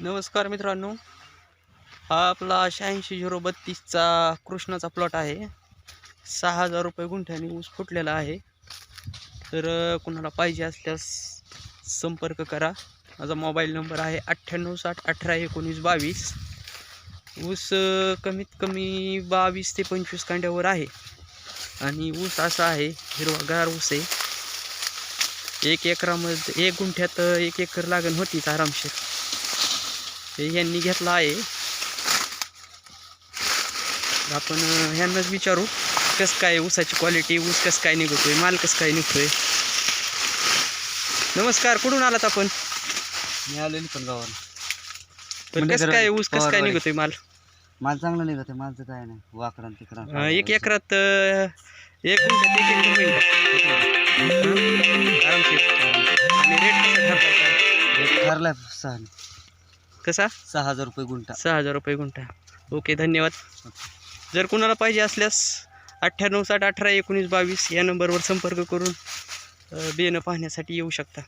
नमस्कार मित्रांनो. हा आपला शहाऐंशी झिरो बत्तीसचा कृष्णाचा प्लॉट आहे. सहा हजार रुपये गुंठ्याने ऊस फुटलेला आहे. तर कुणाला पाहिजे असल्यास संपर्क करा. माझा मोबाईल नंबर आहे अठ्ठ्याण्णव साठ अठरा एकोणीस बावीस. ऊस कमीत कमी बावीस ते पंचवीस कांड्यावर आहे. आणि ऊस असा आहे हिरवागार ऊस आहे. एक एकरामध्ये एक गुंठ्यात एक एकर लागण होतीच आरामशीर. हे यांनी घेतला आहे. आपण ह्यांनाच विचारू कसं काय ऊसाची क्वालिटी ऊस कसं काय निघतोय माल कसं काय निघतोय? नमस्कार कुठून आलात आपण? मी आलेली पण गावाला. तर कसं काय ऊस कसं काय. निघतोय माल? माल चांगला निघत आहे मालचं काय नाही तिकरान अं, एक एकरात अं, एक गुंठ्यात एक एकर होईल. का? आरामशीर. आणि रेट कसा एक ठरलाय कसा? सहा हजार रुपये गुंठा. सहा हजार रुपये गुंठा. ओके धन्यवाद. जर कुणाला पाहिजे असल्यास अठ्ठ्याण्णव साठ अठरा एकोणीस बावीस या नंबरवर संपर्क करून बियाणं पाहण्यासाठी येऊ शकता.